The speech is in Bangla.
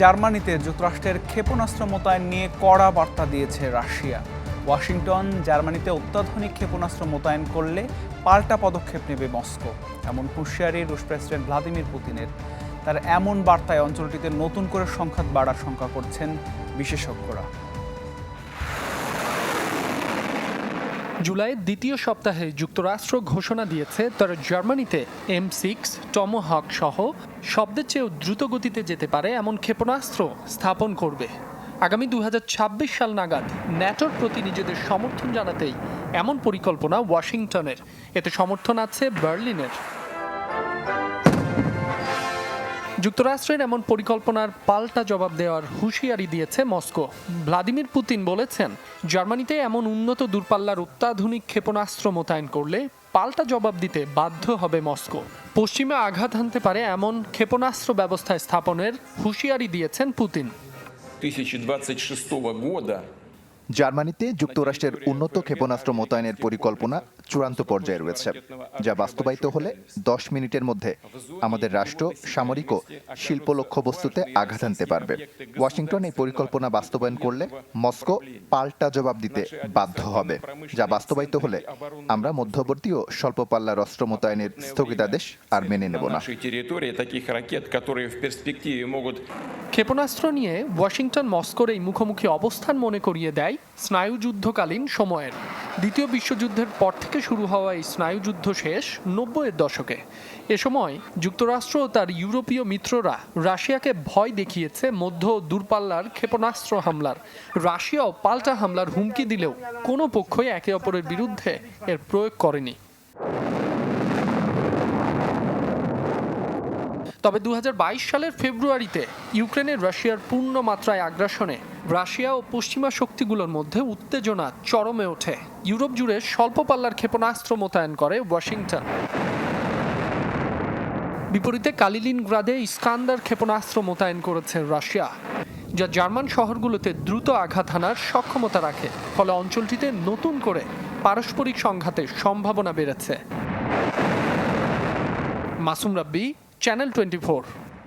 জার্মানিতে যুক্তরাষ্ট্রের ক্ষেপণাস্ত্র মোতায়েন নিয়ে কড়া বার্তা দিয়েছে রাশিয়া। ওয়াশিংটন, জার্মানিতে অত্যাধুনিক ক্ষেপণাস্ত্র মোতায়েন করলে পাল্টা পদক্ষেপ নেবে মস্কো, এমন হুঁশিয়ারি রুশ প্রেসিডেন্ট ভ্লাদিমির পুতিনের। তার এমন বার্তায় অঞ্চলটিতে নতুন করে সংঘাত বাড়ার শঙ্কা করছেন বিশেষজ্ঞরা। জুলাইয়ের দ্বিতীয় সপ্তাহে যুক্তরাষ্ট্র ঘোষণা দিয়েছে তারা জার্মানিতে এম সিক্স, টমোহক সহ শব্দের চেয়েও দ্রুত গতিতে যেতে পারে এমন ক্ষেপণাস্ত্র স্থাপন করবে। আগামী দু হাজার ছাব্বিশ সাল নাগাদ ন্যাটোর প্রতি নিজেদের সমর্থন জানাতেই এমন পরিকল্পনা ওয়াশিংটনের। এতে সমর্থন আছে বার্লিনের। যুক্তরাষ্ট্রের এমন পরিকল্পনার পাল্টা জবাব দেওয়ার হুঁশিয়ারি দিয়েছে মস্কো ভ্লাদিমির পুতিন বলেছেন জার্মানিতে এমন উন্নত দূরপাল্লার অত্যাধুনিক ক্ষেপণাস্ত্র মোতায়েন করলে পাল্টা জবাব দিতে বাধ্য হবে মস্কো পশ্চিমে আঘাত হানতে পারে এমন ক্ষেপণাস্ত্র ব্যবস্থা স্থাপনের হুঁশিয়ারি দিয়েছেন পুতিন 2026 года জার্মানিতে যুক্তরাষ্ট্রের উন্নত ক্ষেপণাস্ত্র মোতায়েনের পরিকল্পনা চূড়ান্ত পর্যায়ে রয়েছে, যা বাস্তবায়িত হলে দশ মিনিটের মধ্যে আমাদের রাষ্ট্র সামরিক ও শিল্প লক্ষ্যবস্তুতে আঘাত আনতে পারবে। ওয়াশিংটন এই পরিকল্পনা বাস্তবায়ন করলে মস্কো পাল্টা জবাব দিতে বাধ্য হবে, যা বাস্তবায়িত হলে আমরা মধ্যবর্তী ও স্বল্প পাল্লার অস্ত্র মোতায়েনের স্থগিতাদেশ আর মেনে নেব না। ক্ষেপণাস্ত্র নিয়ে ওয়াশিংটন মস্কোর এই মুখোমুখি অবস্থান মনে করিয়ে দেয় স্নায়ুযুদ্ধকালীন সময়ের। দ্বিতীয় বিশ্বযুদ্ধের পর থেকে শুরু হওয়া এই স্নায়ুযুদ্ধ শেষ নব্বইয়ের দশকে। এ সময় যুক্তরাষ্ট্র ও তার ইউরোপীয় মিত্ররা রাশিয়াকে ভয় দেখিয়েছে মধ্য দূরপাল্লার ক্ষেপণাস্ত্র হামলার। রাশিয়াও পাল্টা হামলার হুমকি দিলেও কোনো পক্ষই একে অপরের বিরুদ্ধে এর প্রয়োগ করেনি। তবে দু হাজার বাইশ সালের ফেব্রুয়ারিতে ইউক্রেনের রাশিয়ার পূর্ণ মাত্রায় আগ্রাসনে রাশিয়া ও পশ্চিমা শক্তিগুলোর মধ্যে উত্তেজনা চরমে ওঠে। ইউরোপ জুড়ে স্বল্প পাল্লার ক্ষেপণাস্ত্র মোতায়েন করে ওয়াশিংটন। বিপরীতে কালিলিনগ্রাদে ইস্কান্দার ক্ষেপণাস্ত্র মোতায়েন করেছে রাশিয়া, যা জার্মান শহরগুলোতে দ্রুত আঘাত হানার সক্ষমতা রাখে, ফলে অঞ্চলটিতে নতুন করে পারস্পরিক সংঘাতের সম্ভাবনা বেড়েছে। মাসুম রাব্বি Channel 24.